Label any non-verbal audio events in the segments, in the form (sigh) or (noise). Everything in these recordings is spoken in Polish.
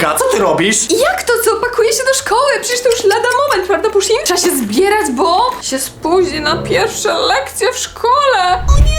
Co ty robisz? Jak to co? Pakuję się do szkoły! Przecież to już lada moment, prawda Pusin? Trzeba się zbierać, bo się spóźni na pierwsze lekcje w szkole! O nie,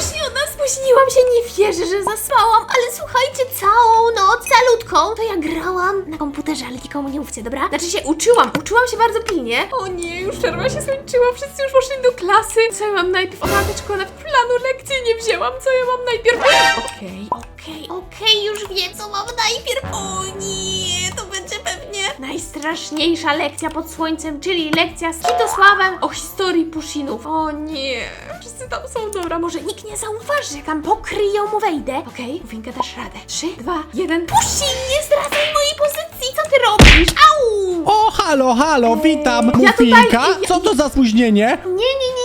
spóźniona, spóźniłam się, nie wierzę, że zaspałam, ale słuchajcie, całą noc, calutką, to ja grałam na komputerze, ale nikomu nie mówcie, dobra? Znaczy się uczyłam, uczyłam się bardzo pilnie. O nie, już przerwa się skończyła, wszyscy już poszli do klasy. Co ja mam najpierw? O mateczko, nawet planu lekcji nie wzięłam, co ja mam najpierw? Okej, Okej, okej, już wiem, co mam najpierw. O nie, to będzie pewnie najstraszniejsza lekcja pod słońcem, czyli lekcja z Kitosławem o historii Puszynów. o nie, wszyscy tam są, dobra, może... Nikt nie zauważy, jak tam pokryją mu wejdę. Okej, Uwinka, dasz radę. Trzy, dwa, jeden... Pusin, nie zdradzaj mojej pozycji, co ty robisz? Au! O, halo, halo, witam, ja tutaj- Mufinka. ja- Co to za spóźnienie? Nie, nie, nie, nie,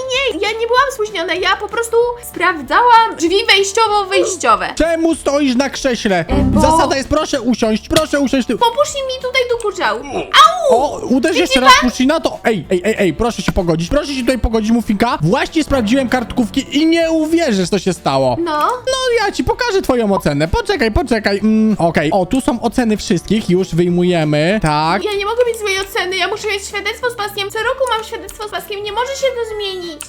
ja nie byłam spóźniona, ja po prostu sprawdzałam drzwi wejściowo-wejściowe. Czemu stoisz na krześle? bo- Zasada jest proszę usiąść, proszę usiąść. Ty... Mi tutaj dokuczał. Au! O, uderz jeszcze raz Pushina, to ej, ej, ej, ej, proszę się pogodzić, proszę się tutaj pogodzić, Mufinka. Właśnie sprawdziłem kartkówki i nie uwierzysz, co się stało. No, No, ja ci pokażę twoją ocenę. Poczekaj, poczekaj. Mm, Okej, o, tu są oceny wszystkich, już wyjmujemy. Tak. ja nie mogę mieć złej oceny, ja muszę mieć świadectwo z paskiem. Co roku mam świadectwo z paskiem, nie może się to zmienić.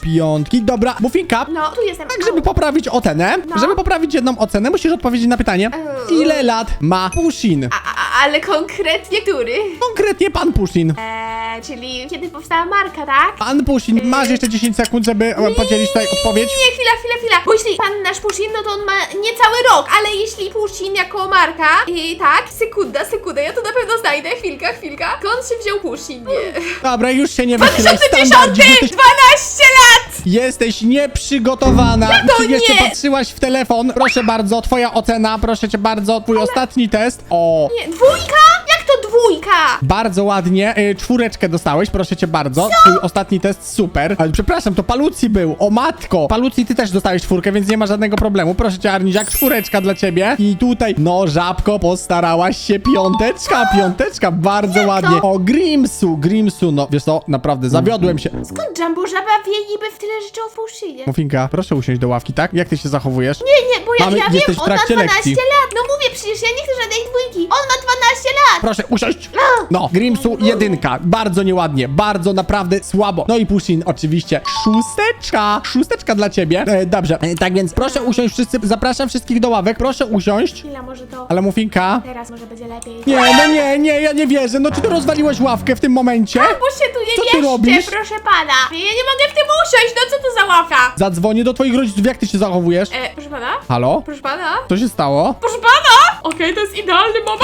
Dobra. Mufinka, No, tu jestem. tak żeby poprawić ocenę, No. żeby poprawić jedną ocenę, musisz odpowiedzieć na pytanie. Eee. Ile lat ma Pushin? A, a, ale konkretnie który? Konkretnie pan Pushin. Eee, czyli kiedy powstała marka, tak? Pan Pushin, masz jeszcze 10 sekund, żeby e, podzielić tutaj odpowiedź. Nie, chwila, chwila, chwila. Bo jeśli pan nasz Pusin, no to on ma niecały rok, ale jeśli Pusin jako marka, i tak, sekunda, sekunda, ja to na pewno znajdę, chwilka, chwilka. Skąd się wziął Pusin? Nie. Dobra, już się nie wychylaj. 2010! Standardzik, 12 jesteś, lat! jesteś nieprzygotowana. Jak to Czy jeszcze nie? patrzyłaś w telefon? Proszę bardzo, twoja ocena, proszę cię bardzo, twój ostatni test. O, Nie, dwójka? Jak to dwójka? Bardzo ładnie. Y, czwóreczkę dostałeś, proszę cię bardzo. Twój ostatni test super. Ale przepraszam, to Palucji był. O matko. Palucji ty też dostałeś czwórkę, więc nie ma żadnego problemu. Proszę cię, Arniziak, czwóreczka dla ciebie. I tutaj, no, żabko, postarałaś się. Piąteczka, piąteczka, bardzo ładnie. O, Grimsu, Grimsu, no, wiesz co, naprawdę, zawiodłem się. Skąd Jumbo Żaba wie niby w tyle rzeczy o Pushinie? Mufinka, proszę usiąść do ławki, tak? Jak ty się zachowujesz? Nie, nie, bo ja, Mamy- ja wiem, w on ma trakcie 12 lekcji. lat. No mówię przecież, ja nie chcę żadnej dwójki. On ma 12 lat. Proszę usiąść. No, Grimsu jedynka. Bardzo nieładnie, bardzo naprawdę słabo. No i Pushin oczywiście szósteczka. Szósteczka dla ciebie. E, dobrze, e, tak więc proszę usiąść wszyscy. Zapraszam wszystkich do ławek. Proszę usiąść. Chwila, może to Ale Mufinka. teraz może będzie lepiej. Nie, no nie, nie, ja nie wierzę. No czy ty rozwaliłeś ławkę w tym momencie? Bo się tu nie Co ty robisz? proszę pana. Ja nie mogę w tym usiąść, no co to za ławka? Zadzwonię do twoich rodziców. Jak ty się zachowujesz? E, proszę pana? Halo? Proszę pana? Co się stało? Proszę pana! Okej, to jest idealny moment.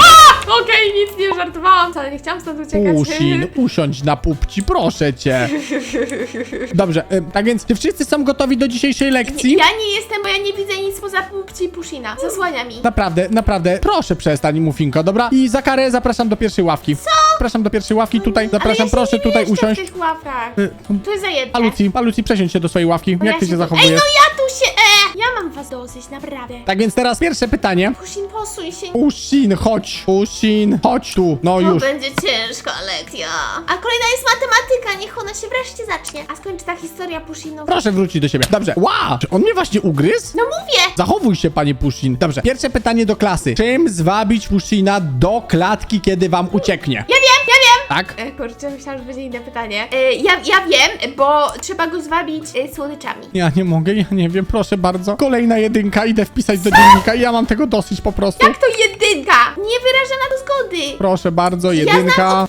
Okej, nic nie żartowałam, wcale nie chciałam stąd uciekać. Pusin, (laughs) usiądź na pupci, proszę cię. Dobrze, tak więc czy wszyscy są gotowi do dzisiejszej lekcji? Ja nie jestem, bo ja nie widzę nic poza pupci Pushina. Zasłania mi. Naprawdę, naprawdę, proszę przestań, Mufinko, dobra? I za karę zapraszam do pierwszej ławki. Co? Zapraszam do pierwszej ławki, tutaj, zapraszam, ja się proszę nie tutaj mieszczę usiąść. w tych ławkach. Y, To jest zajęte. Palucji, Palucji, przesiądź się do swojej ławki. Bo Jak ja ty się tu- zachowujesz? Ej, no ja tu się... Mam was dosyć, naprawdę. Tak więc teraz pierwsze pytanie. Pushin, posuń się. Usin, chodź. Usin, chodź tu. No To już. będzie ciężka lekcja. A kolejna jest matematyka, niech ona się wreszcie zacznie. A skończy ta historia Pushinowa. Proszę wrócić do siebie. Dobrze. Wow! Czy on mnie właśnie ugryzł? No mówię! Zachowuj się, panie Pusin. Dobrze. Pierwsze pytanie do klasy. Czym zwabić Pusina do klatki, kiedy wam ucieknie? Ja wiem, ja wiem! Tak? E, kurczę, myślałam, że będzie inne pytanie. E, ja, ja wiem, bo trzeba go zwabić e, słodyczami. Ja nie mogę, ja nie wiem, proszę bardzo. Kolejna jedynka, idę wpisać do dziennika i ja mam tego dosyć po prostu. Jak to jedynka? Nie wyraża na to zgody. Proszę bardzo, Ja znam jedynka.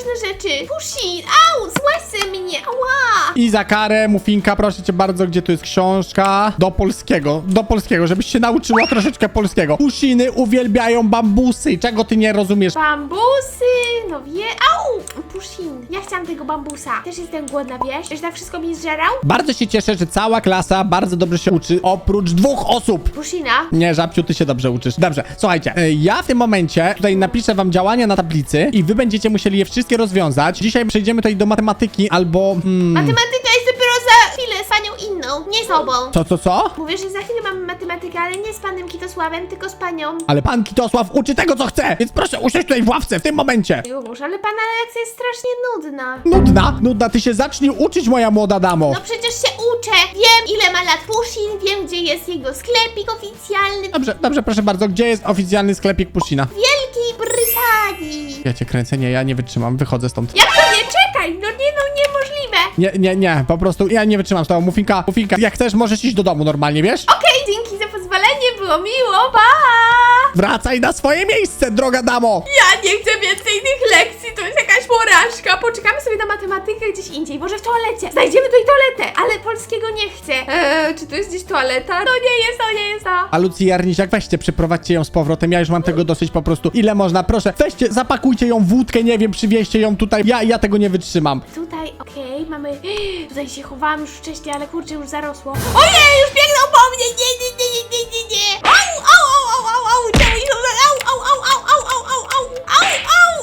Różne rzeczy. Pushin, au, złe mnie, ała! I za karę, Mufinka, proszę cię bardzo, gdzie tu jest książka? Do polskiego, do polskiego, żebyś się nauczyła troszeczkę polskiego. Pusiny uwielbiają bambusy. Czego ty nie rozumiesz? Bambusy, no wie, au! Pushin, ja chciałam tego bambusa. Też jestem głodna, wiesz? Że tak wszystko mi zżerał? Bardzo się cieszę, że cała klasa bardzo dobrze się uczy, oprócz dwóch osób. Pushina, Nie, żabciu, ty się dobrze uczysz. Dobrze, słuchajcie, e, ja w tym momencie tutaj napiszę wam działania na tablicy i wy będziecie musieli je wszystkie rozwiązać. Dzisiaj przejdziemy tutaj do matematyki albo... Hmm, matematyka jest dopiero za chwilę panią inną, nie z tobą. co, co, co? Mówię, że za chwilę mamy matematykę, ale nie z panem Kitosławem, tylko z panią. Ale pan Kitosław uczy tego, co chce, więc proszę usiąść tutaj w ławce w tym momencie. Już, ale pana lekcja jest strasznie nudna. Nudna, nudna, ty się zacznij uczyć, moja młoda damo. No przecież się uczę. Wiem, ile ma lat Pushin, wiem, gdzie jest jego sklepik oficjalny. Dobrze, dobrze, proszę bardzo, gdzie jest oficjalny sklepik Pushina? Wielkiej Ja cię kręcę, nie, ja nie wytrzymam, wychodzę stąd. Jak to nie? Czekaj! No nie, no niemożliwe! Nie, nie, nie, po prostu ja nie wytrzymam z tobą. Mufinka, Mufinka, jak chcesz, możesz iść do domu normalnie, wiesz? Okej, dzięki za pozwolenie, było miło, pa! Wracaj na swoje miejsce, droga damo! Ja nie chcę więcej tych lekcji, porażka. Poczekamy sobie na matematykę gdzieś indziej, może w toalecie. Znajdziemy tutaj toaletę, ale polskiego nie chcę. Eee, czy to jest gdzieś toaleta? To nie jest, to nie jest to. A Lucy weźcie, przyprowadźcie ją z powrotem, ja już mam tego dosyć po prostu. Ile można, proszę, weźcie, zapakujcie ją w wódkę, nie wiem, przywieźcie ją tutaj, ja, ja tego nie wytrzymam. Tutaj, okej, mamy... Tutaj się chowałam już wcześniej, ale kurczę, już zarosło. Ojej, już biegną po mnie! Nie, nie, nie, nie, nie, nie, nie! Au, au, au, au, au, au! Czemu ich Au, au, au, au, au, au, au, au! Au, au,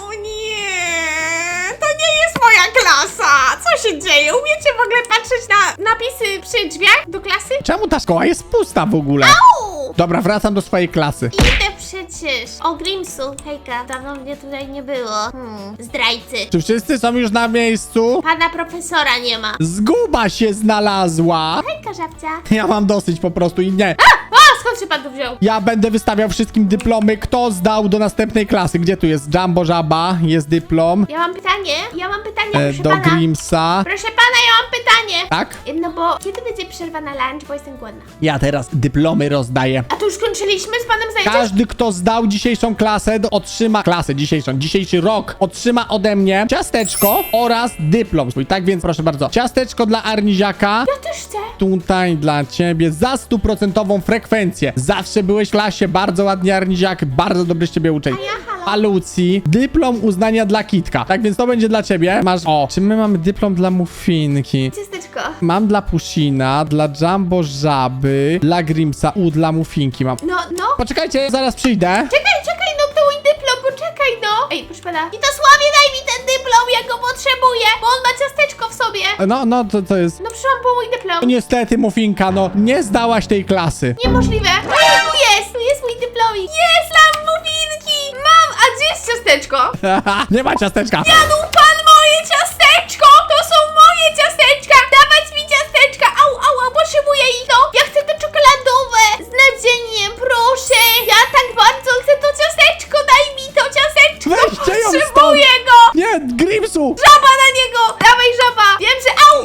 au, nie. To nie jest moja klasa. Co się dzieje? Umiecie w ogóle patrzeć na napisy przy drzwiach do klasy? Czemu ta szkoła jest pusta w ogóle? Au! Dobra, wracam do swojej klasy. Idę przecież. O, Grimsu, hejka, dawno mnie tutaj nie było. Hmm, zdrajcy. Czy wszyscy są już na miejscu? Pana profesora nie ma. Zguba się znalazła! Hejka, żabcia. Ja mam dosyć po prostu i nie. A, skąd się pan tu wziął? Ja będę wystawiał wszystkim dyplomy, kto zdał do następnej klasy. Gdzie tu jest Jumbo Żaba? Jest dyplom. Ja mam pytanie, ja mam pytanie, E, proszę do pana. Grimsa. Proszę pana, ja mam pytanie. Tak? No bo kiedy będzie przerwa na lunch, bo jestem głodna. Ja teraz dyplomy rozdaję. A to już skończyliśmy z panem zajęciem? Każdy, kto zdał dzisiejszą klasę, do- otrzyma klasę dzisiejszą, dzisiejszy rok, otrzyma ode mnie ciasteczko oraz dyplom swój. Tak więc proszę bardzo, ciasteczko dla Arniziaka. Ja też chcę. Tutaj dla ciebie za stuprocentową frekwencję. Zawsze byłeś w klasie, bardzo ładnie Arniziak, bardzo dobry z ciebie uczeń. A ja, halo? A Lucji, dyplom uznania dla Kitka. Tak więc to będzie dla ciebie. Masz, o, czy my mamy dyplom dla Muffinki? Ciasteczko. Mam dla Pusina, dla Jumbo Żaby, dla Grimsa, u, dla Muffinki mam. No, no. Poczekajcie, zaraz przyjdę. Czekaj, czekaj, no to mój dyplom, poczekaj, no. Ej, proszę pana. I to Sławie, daj mi dyplom, ja go potrzebuję, bo on ma ciasteczko w sobie. No, no, to, to jest... No przyszłam po mój dyplom. Niestety, Muffinka, no, nie zdałaś tej klasy. Niemożliwe. Tu jest, tu jest mój dyplomik. Jest, mam muffinki. Mam, a gdzie jest ciasteczko? (laughs) nie ma ciasteczka. Jadł pan moje ciasteczko! To są moje ciasteczka! Dawać mi ciasteczka! Au, au, au, potrzebuję ich, no! Ja chcę te czekoladowe! Z nadzieniem, proszę! Ja tak bardzo chcę to ciasteczko! Daj mi to ciasteczko! Weźcie ją stąd. Potrzebuję go! Nie, Grimsu! Żaba na niego! Dawaj, żaba! Wiem, że au,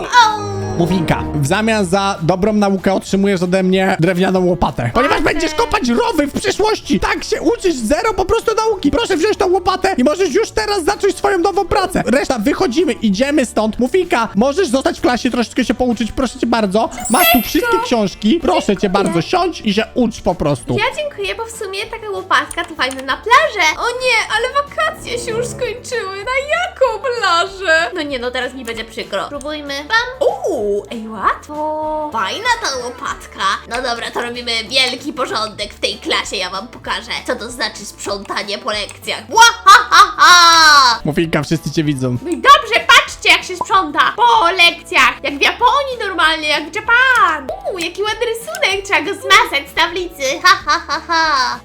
au! Muffinka, w zamian za dobrą naukę otrzymujesz ode mnie drewnianą łopatę. Ponieważ będziesz kopać rowy w przyszłości. Tak się uczysz, zero po prostu nauki. Proszę wziąć tą łopatę i możesz już teraz zacząć swoją nową pracę. Reszta, wychodzimy, idziemy stąd. Muffinka, możesz zostać w klasie, troszeczkę się pouczyć, proszę cię bardzo. Masz tu wszystkie książki. Proszę cię bardzo, siądź i się ucz po prostu. Ja dziękuję, bo w sumie taka łopatka to fajna na plażę. O nie, ale wakacje się już skończyły. Na jaką plażę? No nie, no teraz mi będzie przykro. Spróbujmy. Bam! Uuu, ej, łatwo. Fajna ta łopatka. No dobra, to robimy wielki porządek w tej klasie. Ja wam pokażę, co to znaczy sprzątanie po lekcjach. Ła, ha, ha, ha! Muffinka, wszyscy cię widzą. No i dobrze, patrzcie jak się sprząta po lekcjach. Jak w Japonii normalnie, jak w Japan. Uuu, jaki ładny rysunek. Trzeba go zmazać z tablicy. Ha, ha, ha, ha.